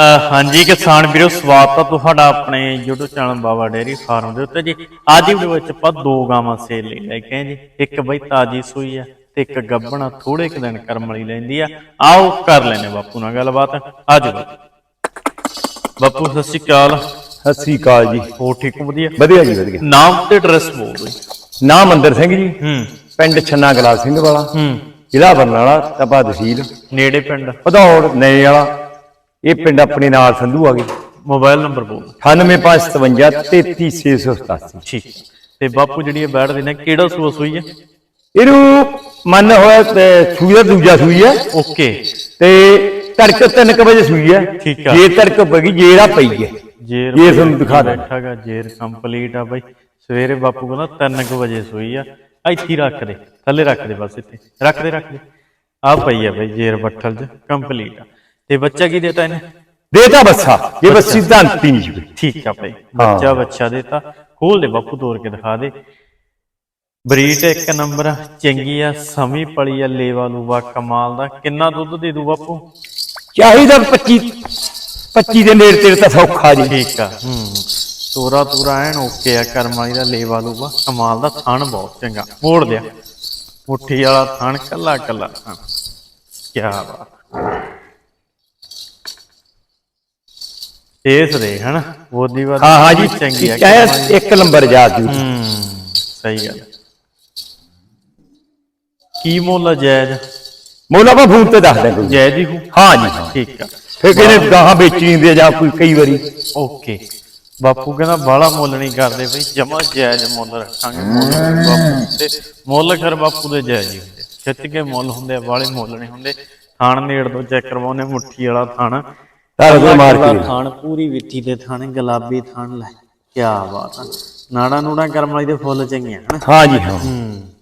ਹਾਂਜੀ ਕਿਸਾਨ ਵੀਰੋ ਸਵਾਗਤ ਹੈ ਤੁਹਾਡਾ ਆਪਣੇ YouTube channel Baba dairy farm ਦੇ ਉੱਤੇ ਜੀ। ਅੱਜ ਦੀ ਵੀਡੀਓ ਵਿੱਚ ਆਪਾਂ ਦੋ ਗਾਵਾਂ ਸੇਲ ਲਈ ਲੈ ਕੇ ਆਏ ਜੀ। ਇੱਕ ਬਈ ਤਾਜੀ ਸੂਈ ਆ ਤੇ ਇੱਕ ਗੱਬਣਾ ਥੋੜੇ ਕੁ ਦਿਨ ਕਰਮ ਵਾਲੀ ਲੈਂਦੀ ਆ। ਆਓ ਕਰ ਲੈਨੇ ਬਾਪੂ ਨਾਲ ਗੱਲਬਾਤ। ਆਜੋ ਬਾਪੂ ਸਤਿ ਸ਼੍ਰੀ ਅਕਾਲ। ਸਤਿ ਸ੍ਰੀ ਅਕਾਲ ਜੀ। ਹੋ ਠੀਕ ਹੋ? ਵਧੀਆ। ਵਧੀਆ ਜੀ ਵਧੀਆ। ਨਾਮ ਤੇ ਐਡਰੈਸ ਬੋਲ ਦਿਓ ਜੀ। ਨਾਮ ਮੰਦਰ ਸਿੰਘ ਜੀ। ਹੂੰ। ਪਿੰਡ ਛੰਨਾ ਗਲਾਲ ਸਿੰਘ ਵਾਲਾ। ਹੂੰ। ਜ਼ਿਲ੍ਹਾ ਬਰਨਾਲਾ ਤਪਾ ਤਹਿਸੀਲ। ਨੇੜੇ ਪਿੰਡ। ਭਦੌੜ ਨਏ ਵਾਲਾ। ਇਹ ਪਿੰਡ ਆਪਣੇ ਨਾਲ ਸੰਧੂ ਆ ਗਏ। ਮੋਬਾਈਲ ਨੰਬਰ ਬੋਲ 98557 33687 ਠੀਕ। ਤੇ ਬਾਪੂ ਜਿਹੜੀ ਇਹ ਬੈਠਦੇ ਨੇ ਕਿਹੜਾ ਸੂਆ ਸੂਈ ਹੈ? ਇਹਨੂੰ ਮਨ ਹੋਇਆ ਤੇ ਸੂਈ ਦਾ ਦੂਜਾ ਸੂਈ ਹੈ। ਓਕੇ। ਤੇ ਤੜਕੇ 3 ਵਜੇ ਸੂਈ ਹੈ। ਠੀਕ ਆ। ਜੇ ਤੜਕ ਪਈ ਜੇਰਾ ਪਈ ਹੈ। ਜੇਰ ਇਹ ਤੁਹਾਨੂੰ ਦਿਖਾ ਦੇ। ਬੈਠਾਗਾ ਜੇਰ ਕੰਪਲੀਟ ਆ ਬਾਈ। ਸਵੇਰੇ ਬਾਪੂ ਕਹਿੰਦਾ 3:00 ਵਜੇ ਸੋਈ ਆ। ਇੱਥੇ ਹੀ ਰੱਖ ਦੇ। ਥੱਲੇ ਰੱਖ ਦੇ ਬਸ ਇੱਥੇ। ਰੱਖ ਦੇ ਰੱਖ ਦੇ। ਆ ਪਈ ਆ ਬਾਈ ਜੇਰ ਬੱਠਲ ਚ। ਕੰਪਲੀਟ ਆ। ਤੇ ਬੱਚਾ ਕੀ ਦੇਤਾ ਇਹਨੇ? ਦੇਤਾ ਬੱਸਾ ਇਹ ਬੱਸੀ ਧੰਤੀ ਨਹੀਂ ਸੀ ਠੀਕ ਆ ਹਾਂ। ਬੱਚਾ ਬੱਚਾ ਦੇਤਾ। ਖੋਲ ਦੇ ਬਾਪੂ ਤੋੜ ਕੇ ਦਿਖਾ ਦੇ। ਬਰੀਡ ਇੱਕ ਨੰਬਰ ਚੰਗੀ ਆ ਸਮੀ ਪਲੀ ਆ ਲੇਵਾ ਲੂਵਾ ਕਮਾਲ ਦਾ। ਕਿੰਨਾ ਦੁੱਧ ਦੇ ਦੂ ਬਾਪੂ? ਚਾਹੀਦਾ 25 25 ਦੇ ਨੇੜੇ ਤੇਰੇ ਤਾਂ ਸੌਖਾ ਜੀ। ਠੀਕ ਆ ਹੂੰ। ਤੋਰਾ ਤੋਰਾ ਐਨ ਓਕੇ ਆ ਕਰਮਾਈ ਦਾ ਲੇਵਾ ਲੂਵਾ। ਕਮਾਲ ਦਾ ਥਣ ਬਹੁਤ ਚੰਗਾ। ਮੋੜ ਦਿਆ। ਮੁੱਠੀ ਵਾਲਾ ਥਣ ਕੱਲਾ ਕੱਲਾ ਕੀ ਬਾਤ। ਇਸ ਦੇ ਹਨਾ? ਬੋਦੀ ਵਾਦੀ ਹਾਂ ਹਾਂ ਜੀ। ਚੰਗੀ ਕਰਮਾਂ ਦੀ। ਇੱਕ ਨੰਬਰ ਜਾ ਜੀ। ਹੂੰ ਸਹੀ ਗੱਲ। ਕੀ ਮੁੱਲ ਜਾਇਜ਼? ਮੋਲਾ ਆਪਾਂ ਫੋਨ ਤੇ ਦੱਸ ਦੇ ਕੋਈ ਜਾਇਜ਼ ਹੀ ਹੂ ਹਾਂ ਜੀ। ਹਾਂ ਠੀਕ ਆ। ਫਿਰ ਕਿਹਨੇ ਗਾਹਾਂ ਵੇਚਣੀ ਆ ਜਾਂ ਕੋਈ ਕਈ ਵਾਰੀ? ਓਕੇ। ਬਾਪੂ ਕਹਿੰਦਾ ਬਾਲਾ ਮੁੱਲ ਨਹੀਂ ਕਰਦੇ ਬਈ ਜਮਾ ਜਾਇਜ਼ ਮੁੱਲ ਰੱਖਾਂਗੇ। ਮੁੱਲ ਬਾਪੂ ਤੇ ਮੁੱਲ ਖਰ ਬਾਪੂ ਦੇ ਜਾਇਜ਼ ਹੀ ਹੁੰਦੇ। ਖਿੱਚ ਕੇ ਮੁੱਲ ਹੁੰਦੇ ਆ ਬਾਲੇ ਮੁੱਲ ਨਹੀਂ ਹੁੰਦੇ। ਥਾਣ ਨੇੜ ਤੋਂ ਚੈੱਕ ਕਰਵਾਉਨੇ ਮੁੱਠੀ ਵਾਲਾ ਥਾਣ। ਤਾਰ ਕੋਈ ਮਾਰ ਕੇ। ਥਾਣ ਪੂਰੀ ਵਿੱਥੀ ਦੇ ਥਾਣੇ ਗੁਲਾਬੀ ਥਾਣ ਲੈ ਕੀ ਬਾਤ ਆ। ਨਾੜਾ ਨੂੜਾ ਕਰਮ ਵਾਲੀ ਦੇ ਫੁੱਲ ਚੰਗੀਆਂ ਹਨ? ਹਾਂ ਜੀ ਹਾਂ।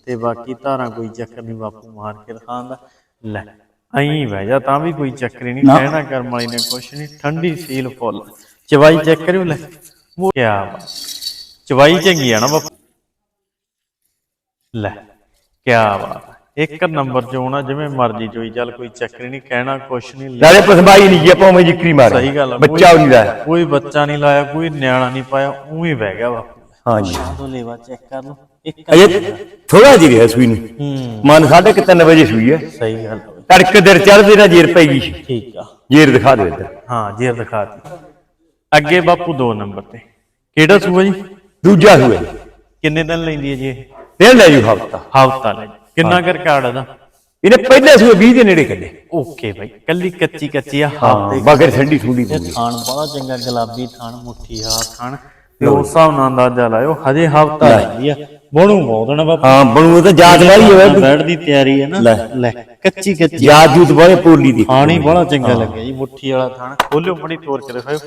ਤੇ ਬਾਕੀ ਧਾਰਾਂ ਕੋਈ ਚੱਕਰ ਨਹੀਂ ਬਾਪੂ ਮਾਰ ਕੇ ਦਿਖਾਉਂਦਾ। ਲੈ ਐਂ ਬਹਿ ਜਾ ਤਾਂ ਵੀ ਕੋਈ ਚੱਕਰ ਹੀ ਨਹੀਂ ਕਹਿਣਾ ਕਰਮ ਵਾਲੀ ਨੇ ਕੁਛ ਨਹੀਂ ਠੰਡੀ ਸੀਲ ਫੁੱਲ। ਚਵਾਈ ਚੈੱਕ ਕਰਿਓ ਲੈ। ਕੀ ਬਾਤ। ਚਵਾਈ ਚੰਗੀ ਆ ਨਾ ਬਾਪੂ। ਲੈ ਕੀ ਬਾਤ। ਇੱਕ ਨੰਬਰ ਚ ਹੋਣਾ ਜਿਵੇਂ ਮਰਜ਼ੀ ਚੋਈ ਚੱਲ ਕੋਈ ਚੱਕਰ ਨਹੀਂ ਕਹਿਣਾ ਕੁਛ ਨਹੀਂ ਲੈ। ਨਾਲੇ ਪਸਮਾਈ ਨਹੀਂ ਆਪਾਂ ਉਵੇਂ ਜਿਕਰੀ ਮਾਰ ਸਹੀ ਗੱਲ ਆ ਬੱਚਾ ਨਹੀਂ ਲਾਇਆ। ਕੋਈ ਬੱਚਾ ਨਹੀਂ ਲਾਇਆ ਕੋਈ ਨਿਆਣਾ ਨਹੀਂ ਪਾਇਆ ਉਹੀ ਬਹਿ ਗਿਆ ਬਾਪੂ ਹਾਂ ਜੀ। ਤੋਂ ਲੇਵਾ ਚੈੱਕ ਕਰ ਲਓ। ਇੱਕ ਅਜੇ ਥੋੜਾ ਜਿਹੀ ਰਿਹਾ ਸੂਈ ਨੂੰ। ਹੂੰ। ਮਨ ਸਾਢੇ ਕੁ ਤਿੰਨ ਵਜੇ ਸੂਈ ਹੈ। ਸਹੀ ਗੱਲ ਆ। ਬਈ। ਤੜਕੇ ਦਰ ਚੜ੍ਹਦੇ ਨਾ ਜੇਰ ਪੈ ਗਈ ਠੀਕ ਆ। ਜੇਰ ਦਿਖਾ ਦੇ ਇੱਧਰ। ਹਾਂ ਜੇਰ ਦਿਖਾਤੀ ਅੱਗੇ ਬਾਪੂ 2 ਨੰਬਰ ਤੇ। ਕਿਹੜਾ ਸੂਆ ਜੀ? ਦੂਜਾ ਸੂਆ ਕਿੰਨੇ ਦਿਨ ਲੈਂਦੀ ਹੈ ਜੀ ਇਹ? ਫੇਰ ਲੈ ਜੂ ਹਫਤਾ। ਹਫਤਾ ਲੈ ਜੀ। ਕਿੰਨਾ ਕਰ ਕਾਰਡ ਇਹਦਾ? ਇਹਨੇ ਪਹਿਲੇ ਸੂਏ 20 ਦੇ ਨੇੜੇ ਕੱਢੇ। ਓਕੇ ਬਾਈ ਕੱਲੀ ਕੱਚੀ ਕੱਚੀ ਆ। ਹਾਂ ਬਗਰ ਠੰਡੀ ਠੰਡੀ ਇਹ ਥਾਣ ਬੜਾ ਚੰਗਾ ਗੁਲਾਬੀ ਥਾਣ ਮੁੱਠੀ ਆ ਥਾਣ ਤੇ ਉਸ ਹਿਸਾਬ ਨਾਲ ਅੰਦਾਜ਼ਾ ਲਾਇਓ ਹਜੇ ਹਫਤਾ ਲੈਂਦੀ ਆ ਬਣੂ ਬਹੁਤ ਨਾ ਬਾਪੂ ਹਾਂ ਬਣੂ ਤਾਂ ਯਾਦ ਵਾਲੀ ਹੋਵੇ। ਬੈਠ ਦੀ ਤਿਆਰੀ ਹੈ ਨਾ। ਲੈ। ਲੈ ਕੱਚੀ ਕੱਚੀ। ਜੂਤ ਬਾਰੇ ਪੋਲੀ ਦੀ। ਥਾਣੀ ਬੜਾ ਚੰਗਾ ਲੱਗਿਆ ਜੀ ਮੁੱਠੀ ਵਾਲਾ ਥਾਣ ਖੋਲਿਓ ਬੜੀ ਤੋਰ ਕੇ ਦਿਖਾਓ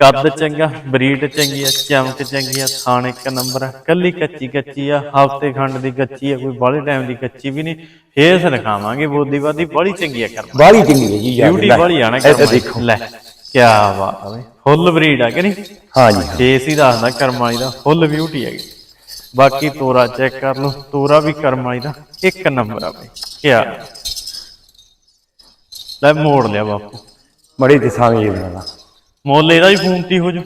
ਕੱਦ ਚੰਗਾ ਬਰੀਡ ਚੰਗੀ ਆ ਚਮਕ ਚੰਗੀ ਆ ਥਾਣ ਇੱਕ ਨੰਬਰ ਆ ਕੱਲੀ ਕੱਚੀ ਕੱਚੀ ਆ ਹਫ਼ਤੇ ਖੰਡ ਦੀ ਕੱਚੀ ਆ ਕੋਈ ਬਾਹਲੇ ਟਾਈਮ ਦੀ ਕੱਚੀ ਵੀ ਨਹੀਂ ਫੇਸ ਦਿਖਾਵਾਂਗੇ ਬੋਦੀ ਬਾਦੀ ਬੜੀ ਚੰਗੀ ਆ ਕਰਮ ਬਾਲੀ ਚੰਗੀ ਹੈ ਜੀ ਬਿਊਟੀ। ਬੜੀ ਆ ਨਾ ਕਰਮ ਦੇਖੋ। ਲੈ ਕੀ ਬਾਤ ਆ ਬਈ ਫੁੱਲ ਬਰੀਡ ਆ ਕਿ ਨਹੀਂ? ਹਾਂ ਜੀ। ਫੇਸ ਹੀ ਦੱਸਦਾ ਕਰਮ ਵਾਲੀ ਦਾ ਫੁੱਲ ਬਿਊਟੀ ਹੈਗੀ। ਬਾਕੀ ਤੋਰਾ ਚੈੱਕ ਕਰ ਲਓ ਤੋਰਾ ਵੀ ਕਰਮ ਵਾਲੀ ਦਾ ਇੱਕ ਨੰਬਰ ਆ ਬਈ ਕੀ ਲੈ ਮੋੜ ਲਿਆ ਬਾਪੂ। ਮੜੀ ਦਿਸਾਂਗੇ ਜੀ ਨਾਲ ਮੁੱਲ ਇਹਦਾ ਹੀ ਫੋਨ ਤੇ ਹੋ ਜੂ।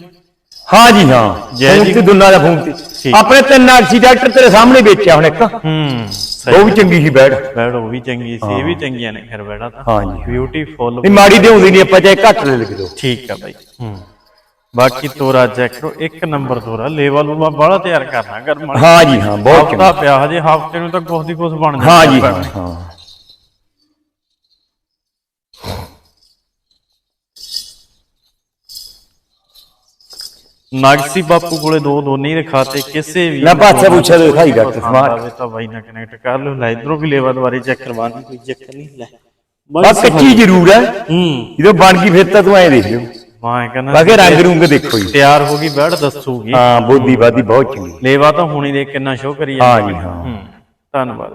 ਹਾਂ ਜੀ ਹਾਂ। ਜੈ ਜੀ। ਤੇ ਦੁੱਲਾ ਦਾ ਫੋਨ ਤੇ ਠੀਕ। ਆਪਣੇ ਤਿੰਨ ਆਰਸੀ ਡਾਕਟਰ ਤੇਰੇ ਸਾਹਮਣੇ ਵੇਚਿਆ ਹੁਣ ਇੱਕ। ਹੂੰ ਉਹ ਵੀ ਚੰਗੀ ਸੀ ਬੈਡ। ਬੈਡ ਉਹ ਵੀ ਚੰਗੀ ਸੀ ਇਹ ਵੀ ਚੰਗੀਆਂ ਨੇ ਫਿਰ ਬੈੜਾ ਤਾਂ। ਹਾਂ ਜੀ। ਬਿਊਟੀਫੁਲ ਨਹੀਂ ਮਾੜੀ ਦੇਉਂਦੀ ਨਹੀਂ ਆਪਾਂ ਚਾਹੇ ਘੱਟ ਲੈ ਲਿਖ ਦੋ। ਠੀਕ ਆ ਬਾਈ। ਹੂੰ। ਬਾਕੀ ਤੋਰਾ ਚੈੱਕ ਕਰੋ ਇੱਕ ਨੰਬਰ ਤੋਰਾ। ਲੈਵਲ ਨੂੰ ਮੈਂ ਬੜਾ ਤਿਆਰ ਕਰਨਾ ਕਰਮ ਹਾਂ ਜੀ ਹਾਂ ਬਹੁਤ ਚੰਗਾ। ਹਫਤਾ ਪਿਆ ਹਜੇ ਹਫ਼ਤੇ ਨੂੰ ਤਾਂ ਕੁਛ ਦੀ ਕੁਛ ਬਣ ਹਾਂ ਜੀ ਹਾਂ। ਨਾਗਸੀ ਬਾਪੂ ਕੋਲੇ ਦੋ ਦੋਨੇ ਹੀ ਰਖਾਤੇ ਕਿਸੇ ਵੀ ਨਾ ਪਾਸੇ ਪੁੱਛਿਆ ਤੇ ਦਿਖਾਈ ਡਾਕਟਰ ਸਮਾਰ ਆਵੇ ਤਾਂ ਬਾਈ ਨਾਲ ਕਨੈਕਟ ਕਰ ਲਿਓ ਲੈ ਇਧਰੋਂ ਵੀ ਲੈਵਲ ਦੁਆਰੇ ਚੈੱਕ ਕਰਵਾਉਣੀ ਕੋਈ ਚੱਕਰ ਨਹੀਂ ਲੈ। ਬਸ ਕੱਚੀ ਜ਼ਰੂਰ ਹੈ। ਹੂੰ। ਜਦੋਂ ਬਣ ਗਈ ਫਿਰ ਤਾਂ ਤੂੰ ਐ ਦੇਖ ਲਿਓ। ਮੈਂ ਕਹਿੰਦਾ ਬਾਕੀ ਰੰਗ ਰੂੰਗ ਦੇਖੋ ਜੀ। ਤਿਆਰ ਹੋ ਗਈ ਬੈਠ ਦੱਸੂਗੀ। ਹਾਂ ਬੋਦੀ ਬਾਦੀ ਬਹੁਤ ਚੰਗੀ। ਲੇਵਾ ਤਾਂ ਹੁਣੀ ਦੇ ਕਿੰਨਾ ਸ਼ੋ ਕਰੀ ਹਾਂ ਜਾਂਦਾ ਜੀ ਹਾਂ। ਹੂੰ ਧੰਨਵਾਦ।